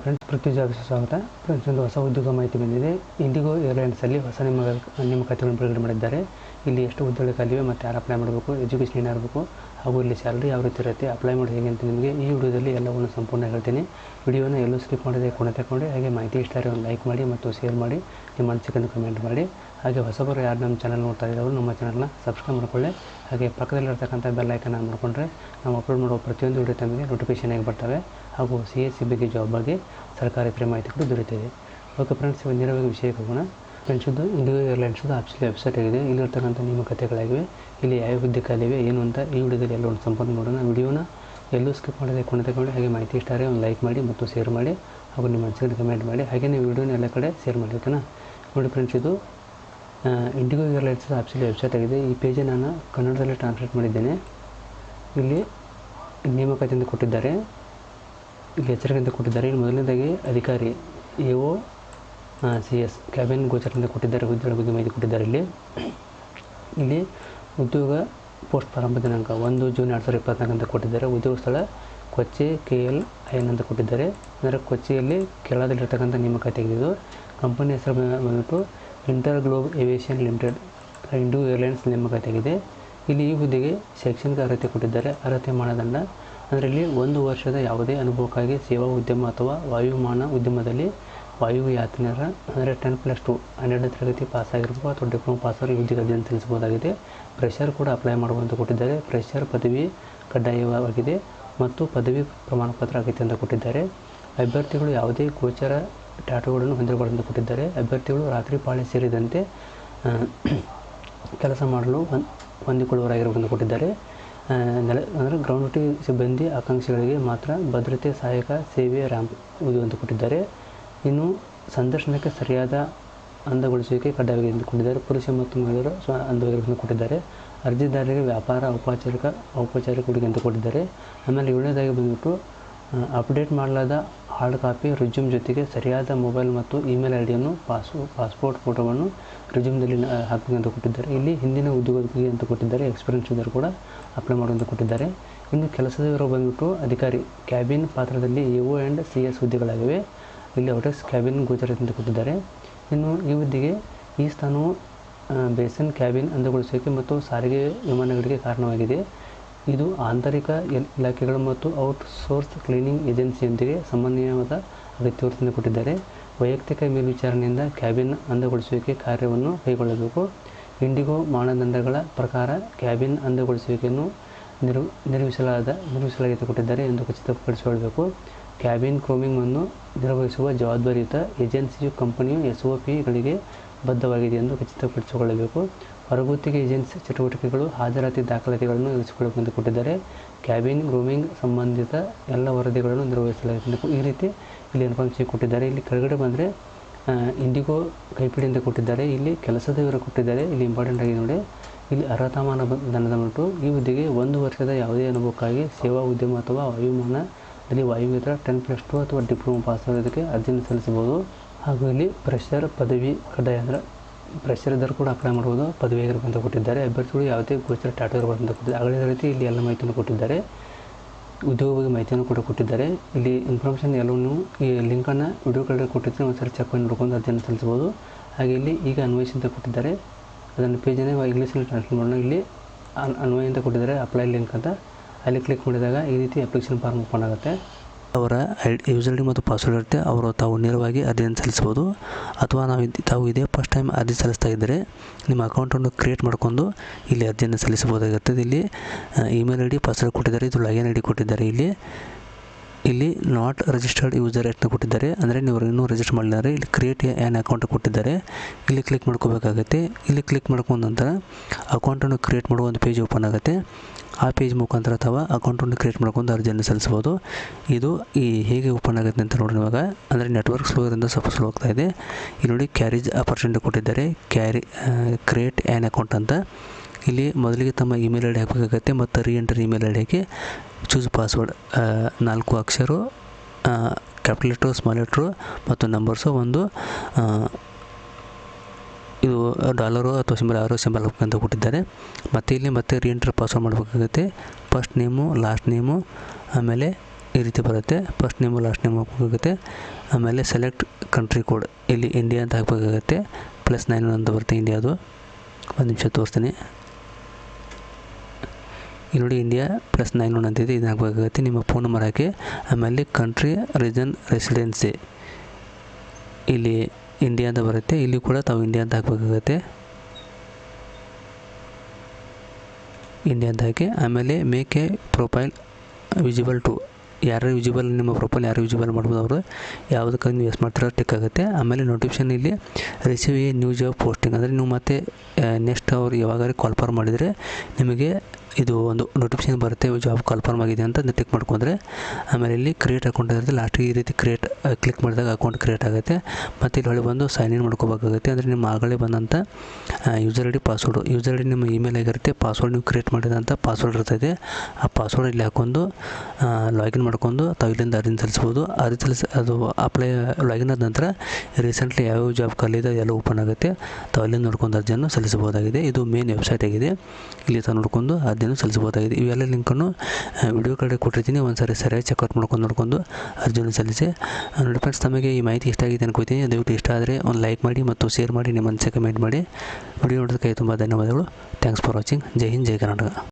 Friends ಪೃಥ್ವಿ ಜಾಬ್ಸ್ಗೆ ಸ್ವಾಗತ. Friends ಒಂದು ಹೊಸ ಉದ್ಯೋಗ ಮಾಹಿತಿ ಬಂದಿದೆ. ಇಂಡಿಗೋ ಏರ್ಲೈನ್ಸಲ್ಲಿ ಹೊಸ ನಿಮ್ಮ ನೇಮಕಾತಿಗಳನ್ನು ಬಿಡುಗಡೆ ಮಾಡಿದ್ದಾರೆ. ಇಲ್ಲಿ ಎಷ್ಟು ಹುದ್ದೆಗಳು ಖಾಲಿವೆ ಮತ್ತು ಯಾರು ಅಪ್ಲೈ ಮಾಡಬೇಕು ಎಜುಕೇಷನ್ ಏನಿರಬೇಕು ಹಾಗೂ ಇಲ್ಲಿ ಸ್ಯಾಲ್ರಿ ಯಾವ ರೀತಿ ಇರುತ್ತೆ ಅಪ್ಲೈ ಮಾಡೋದು ಹೇಗೆ ಅಂತ ನಿಮಗೆ ಈ ವಿಡಿಯೋದಲ್ಲಿ ಎಲ್ಲವನ್ನು ಸಂಪೂರ್ಣ ಹೇಳ್ತೀನಿ. ವಿಡಿಯೋನ ಎಲ್ಲೂ ಸ್ಕಿಪ್ ಮಾಡಿದೆ ಕೊನೆ ತಗೊಂಡು, ಹಾಗೆ ಮಾಹಿತಿ ಇಷ್ಟ ಆದರೆ ಒಂದು ಲೈಕ್ ಮಾಡಿ ಮತ್ತು ಶೇರ್ ಮಾಡಿ, ನಿಮ್ಮ ಅನಿಸಿಕೆಯನ್ನು ಕಮೆಂಟ್ ಮಾಡಿ. ಹಾಗೆ ಹೊಸಬರು ಯಾರು ನಮ್ಮ ಚಾನಲ್ ನೋಡ್ತಾ ಇದ್ದವರು ನಮ್ಮ ಚಾನಲ್ನ ಸಬ್ಸ್ಕ್ರೈಬ್ ಮಾಡಿಕೊಳ್ಳಿ. ಹಾಗೆ ಪಕ್ಕದಲ್ಲಿರ್ತಕ್ಕಂಥ ಬೆಲ್ ಐಕನ್ ಆನ್ ಮಾಡಿಕೊಂಡ್ರೆ ನಾವು ಅಪ್ಲೋಡ್ ಮಾಡೋ ಪ್ರತಿಯೊಂದು ವಿಡಿಯೋ ತಮಗೆ ನೋಟಿಫಿಕೇಶನ್ ಆಗಿ ಬರ್ತವೆ. ಹಾಗೂ ಸಿ ಎಸ್ ಸಿ ಬಗ್ಗೆ ಜಾಬ್ ಬಗ್ಗೆ ಸರ್ಕಾರಿ ಪ್ರೇಮಾಹಿತಿ ಕೂಡ ದೊರೆತಿದೆ ಓಕೆ ಫ್ರೆಂಡ್ಸ್ ನೇರವಾಗಿ ವಿಷಯಕ್ಕೆ ಹೋಗೋಣ. ಫ್ರೆಂಡ್ಸ್ ಇದು ಇಂಡಿಗೋ ಏರ್ಲೈನ್ಸ್ದು ಆಫೀಸಿಯಲ್ ವೆಬ್ಸೈಟ್ ಆಗಿದೆ. ಇಲ್ಲಿರ್ತಕ್ಕಂಥ ಕಥೆಗಳಾಗಿವೆ ಇಲ್ಲಿ ಯಾವ ಹುದ್ದೆ ಖಾಲಿವೆ ಏನು ಅಂತ ಈ ವಿಡಿಯೋದಲ್ಲಿ ಎಲ್ಲ ಒಂದು ಸಂಪರ್ಕ ನೋಡೋಣ. ವಿಡಿಯೋನ ಎಲ್ಲೂ ಸ್ಕಿಪ್ ಮಾಡದೆ ಕೊನೆ ತಗೊಂಡು ಹಾಗೆ ಮಾಹಿತಿ ಇಷ್ಟ ಆದರೆ ಒಂದು ಲೈಕ್ ಮಾಡಿ ಮತ್ತು ಶೇರ್ ಮಾಡಿ ಹಾಗೂ ನಿಮ್ಮ ಮನಸ್ಸಿಗೆ ಕಮೆಂಟ್ ಮಾಡಿ. ಹಾಗೆ ನೀವು ವಿಡಿಯೋನ ಎಲ್ಲ ಕಡೆ ಶೇರ್ ಮಾಡಿ, ಓಕೆನಾ? ನೋಡಿ ಫ್ರೆಂಡ್ಸ್, ಇದು ಇಂಡಿಗೋ ಏರ್ಲೈನ್ಸ್ ಆಫೀಸಿಯಲ್ ವೆಬ್ಸೈಟ್ ಆಗಿದೆ. ಈ ಪೇಜೇ ನಾನು ಕನ್ನಡದಲ್ಲಿ ಟ್ರಾನ್ಸ್ಲೇಟ್ ಮಾಡಿದ್ದೇನೆ. ಇಲ್ಲಿ ನೇಮಕಾತಿಯಿಂದ ಕೊಟ್ಟಿದ್ದಾರೆ. ಇಲ್ಲಿ ಎಚ್ಚರಿಕೆಯಿಂದ ಕೊಟ್ಟಿದ್ದಾರೆ. ಇಲ್ಲಿ ಮೊದಲನೇದಾಗಿ ಅಧಿಕಾರಿ, A O C S cabin ಗೋಚರದಿಂದ ಕೊಟ್ಟಿದ್ದಾರೆ, ಉದ್ಯೋಗ ಬಗ್ಗೆ ಮಾಹಿತಿ ಕೊಟ್ಟಿದ್ದಾರೆ ಇಲ್ಲಿ. ಇಲ್ಲಿ ಉದ್ಯೋಗ ಪೋಸ್ಟ್ ಪ್ರಾರಂಭ ದಿನಾಂಕ ಒಂದು ಜೂನ್ ಎರಡು ಸಾವಿರದ ಇಪ್ಪತ್ನಾಲ್ಕು ಅಂತ ಕೊಟ್ಟಿದ್ದಾರೆ. ಉದ್ಯೋಗ ಸ್ಥಳ Kochi K L I N ಅಂತ ಕೊಟ್ಟಿದ್ದಾರೆ. ಅಂದರೆ ಕೊಚ್ಚಿಯಲ್ಲಿ ಕೇರಳದಲ್ಲಿರ್ತಕ್ಕಂಥ ನೇಮಕಾತಿ ಆಗಿದ್ದು ಇದು ಕಂಪನಿ ಹೆಸರು ಬಂದುಬಿಟ್ಟು Inter Globe Aviation Limited Indo Airlines ನೇಮಕಾತಿ ಆಗಿದೆ. ಇಲ್ಲಿ ಈ ಹುದ್ದೆಗೆ ಶೈಕ್ಷಣಿಕ ಅರ್ಹತೆ ಕೊಟ್ಟಿದ್ದಾರೆ. ಅರ್ಹತೆ ಮಾನದಂಡ, ಅಂದರೆ ಇಲ್ಲಿ ಒಂದು ವರ್ಷದ ಯಾವುದೇ ಅನುಭವಕ್ಕಾಗಿ ಸೇವಾ ಉದ್ಯಮ ಅಥವಾ ವಾಯುಮಾನ ಉದ್ಯಮದಲ್ಲಿ ವಾಯುಯಾತ್ರಿಯರ ಅಂದರೆ ಟೆನ್ ಪ್ಲಸ್ ಟು ಹನ್ನೆರಡನೇ ತರಗತಿ ಪಾಸ್ ಆಗಿರ್ಬೋದು, ಅಥವಾ ಡಿಪ್ಲೊಮಾ ಪಾಸ್ ಆಗಿ ಹುದ್ದೆಗೆ ಅಂತ ತಿಳಿಸ್ಬೋದಾಗಿದೆ ಫ್ರೆಷರ್ ಕೂಡ ಅಪ್ಲೈ ಮಾಡುವಂತ ಕೊಟ್ಟಿದ್ದಾರೆ. ಫ್ರೆಷರ್ ಪದವಿ ಕಡ್ಡಾಯವಾಗಿದೆ ಮತ್ತು ಪದವಿ ಪ್ರಮಾಣಪತ್ರ ಅಗತ್ಯ ಅಂತ ಕೊಟ್ಟಿದ್ದಾರೆ. ಅಭ್ಯರ್ಥಿಗಳು ಯಾವುದೇ ಗೋಚರ ಟ್ಯಾಟೋಗಳನ್ನು ಹೊಂದಿರಬಾರ್ದು ಕೊಟ್ಟಿದ್ದಾರೆ. ಅಭ್ಯರ್ಥಿಗಳು ರಾತ್ರಿ ಪಾಳಿ ಸೇರಿದಂತೆ ಕೆಲಸ ಮಾಡಲು ಹೊಂದ್ ಹೊಂದಿಕೊಳ್ಳುವರಾಗಿರಬೇಕೆಂದು ಕೊಟ್ಟಿದ್ದಾರೆ. ನೆಲ, ಅಂದರೆ ಗ್ರೌಂಡ್ ಸಿಬ್ಬಂದಿ ಆಕಾಂಕ್ಷಿಗಳಿಗೆ ಮಾತ್ರ ಭದ್ರತೆ ಸಹಾಯಕ ಸೇವೆ ರ್ಯಾಂಪ್ ಅಂತ ಕೊಟ್ಟಿದ್ದಾರೆ. ಇನ್ನು ಸಂದರ್ಶನಕ್ಕೆ ಸರಿಯಾದ ಅಂದಗೊಳಿಸುವಿಕೆ ಕಡ್ಡಾಯವಾಗಿ ಎಂದು ಕೊಟ್ಟಿದ್ದಾರೆ ಪುರುಷ ಮತ್ತು ಮಹಿಳೆಯರು ಸ್ವ ಅಂದವಾಗಿರುವುದನ್ನು ಕೊಟ್ಟಿದ್ದಾರೆ. ಅರ್ಜಿದಾರರಿಗೆ ವ್ಯಾಪಾರ, ಔಪಚಾರಿಕ ಔಪಚಾರಿಕ ಕೊಡುಗೆ ಅಂತ ಕೊಟ್ಟಿದ್ದಾರೆ ಆಮೇಲೆ ಏಳನೇದಾಗಿ ಬಂದ್ಬಿಟ್ಟು ಅಪ್ಡೇಟ್ ಮಾಡಲಾದ ಹಾರ್ಡ್ ಕಾಪಿ ರಿಜ್ಯೂಮ್ ಜೊತೆಗೆ ಸರಿಯಾದ ಮೊಬೈಲ್ ಮತ್ತು ಇಮೇಲ್ ಐ ಡಿಯನ್ನು ಪಾಸು, ಪಾಸ್ಪೋರ್ಟ್ ಫೋಟೋವನ್ನು ರಿಜ್ಯೂಮ್ದಲ್ಲಿ ಅಂತ ಕೊಟ್ಟಿದ್ದಾರೆ ಇಲ್ಲಿ ಹಿಂದಿನ ಉದ್ಯೋಗಕ್ಕೆ ಅಂತ ಕೊಟ್ಟಿದ್ದಾರೆ ಎಕ್ಸ್ಪೀರಿಯನ್ಸ್ ಇದ್ದರೂ ಕೂಡ ಅಪ್ಲೈ ಮಾಡುವಂತ ಕೊಟ್ಟಿದ್ದಾರೆ ಇನ್ನು ಕೆಲಸದವರು ಬಂದ್ಬಿಟ್ಟು ಅಧಿಕಾರಿ, ಕ್ಯಾಬಿನ್ ಪಾತ್ರದಲ್ಲಿ A O and C S ಹುದ್ದೆಗಳಾಗಿವೆ. ಇಲ್ಲಿ ಔಟೆಕ್ಸ್ ಕ್ಯಾಬಿನ್ ಗೋಚರತೆ ಕೊಟ್ಟಿದ್ದಾರೆ. ಇನ್ನು ಈ ಹುದ್ದೆಗೆ ಈ ಸ್ಥಾನವು ಬೇಸನ್ ಕ್ಯಾಬಿನ್ ಅಂದಗೊಳಿಸುವಿಕೆ ಮತ್ತು ಸಾರಿಗೆ ವಿಮಾನಗಳಿಗೆ ಕಾರಣವಾಗಿದೆ. ಇದು ಆಂತರಿಕ ಇಲ್- ಇಲಾಖೆಗಳು ಮತ್ತು ಔಟ್ಸೋರ್ಸ್ ಕ್ಲೀನಿಂಗ್ ಏಜೆನ್ಸಿಯೊಂದಿಗೆ ಸಮನ್ವಯವಾದ ಅಗತ್ಯವನ್ನು ಕೊಟ್ಟಿದ್ದಾರೆ. ವೈಯಕ್ತಿಕ ಮೇಲ್ವಿಚಾರಣೆಯಿಂದ ಕ್ಯಾಬಿನ್ ಅಂದಗೊಳಿಸುವಿಕೆ ಕಾರ್ಯವನ್ನು ಕೈಗೊಳ್ಳಬೇಕು. ಇಂಡಿಗೋ ಮಾನದಂಡಗಳ ಪ್ರಕಾರ ಕ್ಯಾಬಿನ್ ಅಂದಗೊಳಿಸುವಿಕೆಯನ್ನು ನಿರ್ವ ನಿರ್ವಹಿಸಲಾದ ನಿರ್ವಹಿಸಲಾಗಿದೆ ಕೊಟ್ಟಿದ್ದಾರೆ ಎಂದು ಖಚಿತಪಡಿಸಿಕೊಳ್ಳಬೇಕು. ಕ್ಯಾಬಿನ್ ಕ್ರೋಮಿಂಗನ್ನು ನಿರ್ವಹಿಸುವ ಜವಾಬ್ದಾರಿಯುತ ಏಜೆನ್ಸಿಯು ಕಂಪನಿಯು ಎಸ್ ಒ ಪಿಗಳಿಗೆ ಬದ್ಧವಾಗಿದೆ ಎಂದು ಖಚಿತಪಡಿಸಿಕೊಳ್ಳಬೇಕು. ಹೊರಗುತ್ತಿಗೆ ಏಜೆನ್ಸಿ ಚಟುವಟಿಕೆಗಳು, ಹಾಜರಾತಿ ದಾಖಲಾತಿಗಳನ್ನು ಇರಿಸಿಕೊಳ್ಳಬೇಕೆಂದು ಕೊಟ್ಟಿದ್ದಾರೆ ಕ್ಯಾಬಿನ್ ಗ್ರೂಮಿಂಗ್ ಸಂಬಂಧಿತ ಎಲ್ಲ ವರದಿಗಳನ್ನು ನಿರ್ವಹಿಸಲಾಗಿದೆ ಈ ರೀತಿ ಇಲ್ಲಿ ಇನ್ಫಾರ್ಮೇಷನ್ ಕೊಟ್ಟಿದ್ದಾರೆ. ಇಲ್ಲಿ ಕೆಳಗಡೆ ಬಂದರೆ ಇಂಡಿಗೋ ಕೈಪಿಡಿಯಿಂದ ಕೊಟ್ಟಿದ್ದಾರೆ. ಇಲ್ಲಿ ಕೆಲಸದ ವಿವರ ಕೊಟ್ಟಿದ್ದಾರೆ. ಇಲ್ಲಿ ಇಂಪಾರ್ಟೆಂಟ್ ಆಗಿ ನೋಡಿ. ಇಲ್ಲಿ ಅರ್ಹತಾ ಮಾನದಂಡದ ಈ ಹುದ್ದೆಗೆ ಒಂದು ವರ್ಷದ ಯಾವುದೇ ಅನುಭವಕ್ಕಾಗಿ ಸೇವಾ ಉದ್ಯಮ ಅಥವಾ ವಾಯುಮಾನದಲ್ಲಿ ವಾಯುಮಿತ್ರ ಟೆನ್ ಪ್ಲಸ್ ಟು ಅಥವಾ ಡಿಪ್ಲೊಮಾ ಪಾಸ್ ಆಗೋದಕ್ಕೆ ಅರ್ಜಿಯನ್ನು ಸಲ್ಲಿಸಬಹುದು. ಹಾಗೂ ಇಲ್ಲಿ ಪ್ರೆಷರ್ ಪದವಿ ಕಡ್ಡಾಯ ಅಂದರೆ ಪ್ರೆಷರ್ ಇದ್ದರೂ ಕೂಡ ಅಪ್ಲೈ ಮಾಡ್ಬೋದು. ಪದವಿ ಅಂತ ಕೊಟ್ಟಿದ್ದಾರೆ. ಅಭ್ಯರ್ಥಿಗಳು ಯಾವುದೇ ಗೋಚರ ಟಾಟಾ ಇರಬಾರ್ದು ಅಂತ ಕೊಟ್ಟಿದ್ದಾರೆ. ಆಗಲೇ ರೀತಿ ಇಲ್ಲಿ ಎಲ್ಲ ಮಾಹಿತಿಯನ್ನು ಕೊಟ್ಟಿದ್ದಾರೆ. ಉದ್ಯೋಗ ಮಾಹಿತಿಯನ್ನು ಕೂಡ ಕೊಟ್ಟಿದ್ದಾರೆ. ಇಲ್ಲಿ ಇನ್ಫಾರ್ಮೇಷನ್ ಎಲ್ಲವನ್ನು ಈ ಲಿಂಕನ್ನು ವಿಡಿಯೋ ಕಡೆ ಕೊಟ್ಟಿದ್ರೆ ಒಂದ್ಸರಿ ಚೆಕ್ ಮಾಡಿ ನೋಡ್ಕೊಂಡು ಅರ್ಜಿಯನ್ನು ಸಲ್ಲಿಸ್ಬೋದು ಹಾಗೆ ಇಲ್ಲಿ ಈಗ ಅನ್ವಯಿಸಿ ಅಂತ ಕೊಟ್ಟಿದ್ದಾರೆ. ಅದನ್ನು ಪೇಜನ್ನೇ ಇಂಗ್ಲೀಷಲ್ಲಿ ಟ್ರಾನ್ಸ್ಲೇಟ್ ಮಾಡೋಣ. ಇಲ್ಲಿ ಅನ್- ಅನ್ವಯ ಅಂತ ಕೊಟ್ಟಿದ್ದಾರೆ. ಅಪ್ಲೈ ಲಿಂಕ್ ಅಂತ. ಅಲ್ಲಿ ಕ್ಲಿಕ್ ಮಾಡಿದಾಗ ಈ ರೀತಿ ಅಪ್ಲಿಕೇಶನ್ ಫಾರ್ಮ್ ಓಪನ್ ಆಗುತ್ತೆ. ಅವರ ಐ ಯೂಸರ್ ಡಿ ಮತ್ತು ಪಾಸ್ವರ್ಡ್ ಇರುತ್ತೆ. ಅವರು ತಾವು ನೇರವಾಗಿ ಅರ್ಜಿಯನ್ನು ಸಲ್ಲಿಸ್ಬೋದು? ಅಥವಾ ನಾವು ತಾವು ಇದೇ ಫಸ್ಟ್ ಟೈಮ್ ಅರ್ಜಿ ಸಲ್ಲಿಸ್ತಾ ಇದ್ದರೆ ನಿಮ್ಮ ಅಕೌಂಟನ್ನು ಕ್ರಿಯೇಟ್ ಮಾಡ್ಕೊಂಡು ಇಲ್ಲಿ ಅರ್ಜಿಯನ್ನು ಸಲ್ಲಿಸಬಹುದಾಗಿರ್ತದೆ. ಇಲ್ಲಿ ಇಮೇಲ್ ಐ ಡಿ ಪಾಸ್ವರ್ಡ್ ಕೊಟ್ಟಿದ್ದಾರೆ. ಇದು ಲಾಗಿನ್ ಐ ಡಿ ಕೊಟ್ಟಿದ್ದಾರೆ. ಇಲ್ಲಿ ಇಲ್ಲಿ ನಾಟ್ ರಿಜಿಸ್ಟರ್ಡ್ ಯೂಸರ್ ಅಂತ ಕೊಟ್ಟಿದ್ದಾರೆ. ಅಂದರೆ ನೀವು ಇನ್ನೂ ರಿಜಿಸ್ಟರ್ ಮಾಡಿದ್ದಾರೆ ಇಲ್ಲಿ ಕ್ರಿಯೇಟ್ ಆ್ಯನ್ ಅಕೌಂಟ್ ಕೊಟ್ಟಿದ್ದಾರೆ. ಇಲ್ಲಿ ಕ್ಲಿಕ್ ಮಾಡ್ಕೋಬೇಕಾಗತ್ತೆ. ಇಲ್ಲಿ ಕ್ಲಿಕ್ ಮಾಡ್ಕೊಂಡ ನಂತರ ಅಕೌಂಟನ್ನು ಕ್ರಿಯೇಟ್ ಮಾಡುವ ಒಂದು ಪೇಜ್ ಓಪನ್ ಆಗುತ್ತೆ. ಆ ಪೇಜ್ ಮುಖಾಂತರ ಅಥವಾ ಅಕೌಂಟನ್ನು ಕ್ರಿಯೇಟ್ ಮಾಡ್ಕೊಂಡು ಅರ್ಜಿಯನ್ನು ಸಲ್ಲಿಸ್ಬೋದು ಇದು ಈ ಹೇಗೆ ಓಪನ್ ಆಗುತ್ತೆ ಅಂತ ನೋಡಿ ಇವಾಗ. ಅಂದರೆ ನೆಟ್ವರ್ಕ್ ಸ್ಲೋ ಇರೋದ್ರಿಂದ ಸ್ವಲ್ಪ ಸ್ಲೋ ಆಗ್ತಾ ಇದೆ. ಇಲ್ಲಿ ನೋಡಿ ಕ್ಯಾರೇಜ್ ಆಪರ್ಚುನಿಟಿ ಕೊಟ್ಟಿದ್ದಾರೆ. ಕ್ಯಾರಿ ಕ್ರಿಯೇಟ್ ಆ್ಯನ್ ಅಕೌಂಟ್ ಅಂತ. ಇಲ್ಲಿ ಮೊದಲಿಗೆ ತಮ್ಮ ಇಮೇಲ್ ಐ ಡಿ ಹಾಕಬೇಕಾಗತ್ತೆ ಮತ್ತು ರೀ ಎಂಟರ್ ಇಮೇಲ್ ಐ ಡಿಗೆ ಚೂಸ್ ಪಾಸ್ವರ್ಡ್ ನಾಲ್ಕು ಅಕ್ಷರ ಕ್ಯಾಪಿಟಲ್ ಲೆಟ್ರು ಸ್ಮಾಲ್ ಲೆಟ್ರು ಮತ್ತು ನಂಬರ್ಸು ಒಂದು ಇದು ಡಾಲರು ಅಥವಾ ಸಿಂಬಲ್ ಆರು ಸಿಂಬಲ್ ಅಂತ ಕೊಟ್ಟಿದ್ದಾರೆ. ಮತ್ತು ಇಲ್ಲಿ ಮತ್ತೆ ರೀಎಂಟ್ರ್ ಪಾಸ್ವರ್ಡ್ ಮಾಡಬೇಕಾಗುತ್ತೆ. ಫಸ್ಟ್ ನೇಮು ಲಾಸ್ಟ್ ನೇಮು ಆಮೇಲೆ ಈ ರೀತಿ ಬರುತ್ತೆ. ಫಸ್ಟ್ ನೇಮು ಲಾಸ್ಟ್ ನೇಮ್ ಹಾಕಬೇಕಾಗುತ್ತೆ. ಆಮೇಲೆ ಸೆಲೆಕ್ಟ್ ಕಂಟ್ರಿ ಕೋಡ್ ಇಲ್ಲಿ ಇಂಡಿಯಾ ಅಂತ ಹಾಕಬೇಕಾಗುತ್ತೆ. ಪ್ಲಸ್ ನೈನ್ ಅಂತ ಬರುತ್ತೆ ಇಂಡಿಯಾದು ಒಂದು ನಿಮಿಷ ತೋರಿಸ್ತೀನಿ. ಇಲ್ಲಿ ನೋಡಿ ಇಂಡಿಯಾ ಪ್ಲಸ್ ನೈನ್ ಒನ್ ಅಂತಿದೆ ಇದು ಹಾಕಬೇಕಾಗುತ್ತೆ ನಿಮ್ಮ ಫೋನ್ ನಂಬರ್ ಹಾಕಿ. ಆಮೇಲೆ ಕಂಟ್ರಿ ರೀಜನ್ ರೆಸಿಡೆನ್ಸಿ ಇಲ್ಲಿ ಇಂಡಿಯಾ ಅಂತ ಬರುತ್ತೆ. ಇಲ್ಲಿ ಕೂಡ ತಾವು ಇಂಡಿಯಾ ಅಂತ ಹಾಕಬೇಕಾಗುತ್ತೆ ಇಂಡಿಯಾ ಅಂತ ಹಾಕಿ. ಆಮೇಲೆ make a profile visible to ಯಾರು ವಿಜಿಬಲ್ ನಿಮ್ಮ ಪ್ರೊಫೈಲ್ ಯಾರು ವಿಜಿಬಲ್ ಮಾಡ್ಬೋದು ಅವರು. ಯಾವುದಕ್ಕಾಗಿ ನೀವು ಯೂಸ್ ಮಾಡ್ತಾರೋ ಟಿಕ್ ಆಗುತ್ತೆ. ಆಮೇಲೆ ನೋಟಿಫಿಕೇಶನ್ ಇಲ್ಲಿ receive a new job posting ಅಂದರೆ ನೀವು ಮತ್ತೆ ನೆಕ್ಸ್ಟ್ ಅವ್ರು ಯಾವಾಗಾರು ಕಾಲ್ಫರ್ ಮಾಡಿದರೆ ನಿಮಗೆ ಇದು ಒಂದು ನೋಟಿಫಿಕೇಶನ್ ಬರುತ್ತೆ ಜಾಬ್ ಕನ್ಫರ್ಮ್ ಆಗಿದೆ ಅಂತ ಕ್ಲಿಕ್ ಮಾಡ್ಕೊಂಡ್ರೆ, ಆಮೇಲೆ ಇಲ್ಲಿ ಕ್ರಿಯೇಟ್ ಅಕೌಂಟ್ ಇರುತ್ತೆ. ಲಾಸ್ಟಿಗೆ ಈ ರೀತಿ ಕ್ರಿಯೇಟ್ ಕ್ಲಿಕ್ ಮಾಡಿದಾಗ ಅಕೌಂಟ್ ಕ್ರಿಯೇಟ್ ಆಗುತ್ತೆ. ಮತ್ತು ಇಲ್ಲಿ ಹೊಳೆ ಬಂದು ಸೈನ್ ಇನ್ ಮಾಡ್ಕೋಬೇಕಾಗುತ್ತೆ. ಅಂದರೆ ನಿಮ್ಮ ಆಗಲೇ ಬಂದಂಥ user I D password user I D ನಿಮ್ಮ ಇಮೇಲ್ ಆಗಿರುತ್ತೆ. ಪಾಸ್ವರ್ಡ್ ನೀವು ಕ್ರಿಯೇಟ್ ಮಾಡಿದಂಥ ಪಾಸ್ವರ್ಡ್ ಇರ್ತೈತೆ ಆ ಪಾಸ್ವರ್ಡ್ ಇಲ್ಲಿ ಹಾಕ್ಕೊಂಡು ಲಾಗಿನ್ ಮಾಡ್ಕೊಂಡು ತಾವು ಇಲ್ಲಿಂದ ಅರ್ಜಿ ಸಲ್ಲಿಸ್ಬೋದು. ಅರ್ಜಿ ಸಲ್ಲಿಸಿ, ಅದು ಅಪ್ಲೈ ಲಾಗಿನ್ ಆದ ನಂತರ ರೀಸೆಂಟ್ಲಿ ಯಾವ್ಯಾವ ಜಾಬ್ ಖಾಲಿದೆ ಎಲ್ಲ ಓಪನ್ ಆಗುತ್ತೆ. ತಾವು ಅಲ್ಲಿಂದ ನೋಡ್ಕೊಂಡು ಅರ್ಜಿಯನ್ನು ಸಲ್ಲಿಸಬಹುದಾಗಿದೆ. ಇದು ಮೇನ್ ವೆಬ್ಸೈಟ್ ಆಗಿದೆ. ಇಲ್ಲಿ ತಾವು ನೋಡ್ಕೊಂಡು ಅರ್ಜಿಯನ್ನು ಸಲ್ಲಿಸಬಹುದಾಗಿದೆ. ಇವೆಲ್ಲ ಲಿಂಕನ್ನು ವಿಡಿಯೋ ಕಡೆ ಕೊಟ್ಟಿರ್ತೀನಿ. ಒಂದು ಸಾರಿ ಸರಿಯಾಗಿ ಚೆಕ್ಔಟ್ ಮಾಡ್ಕೊಂಡು ನೋಡ್ಕೊಂಡು ಅರ್ಜಿಯನ್ನು ಸಲ್ಲಿಸಿ. ನೋಡಿ ಫ್ರೆಂಡ್ಸ್ ತಮಗೆ ಈ ಮಾಹಿತಿ ಇಷ್ಟ ಆಗಿದೆ ಅನ್ಕೋತೀನಿ ದಯವಿಟ್ಟು ಇಷ್ಟ ಆದರೆ ಒಂದು ಲೈಕ್ ಮಾಡಿ ಮತ್ತು ಶೇರ್ ಮಾಡಿ, ನಿಮ್ಮ ಮನಸ್ಸೆ ಕಮೆಂಟ್ ಮಾಡಿ. ವಿಡಿಯೋ ನೋಡೋದಕ್ಕೆ ತುಂಬ ಧನ್ಯವಾದಗಳು. Thanks for watching Jai Hind, Jai Karnataka.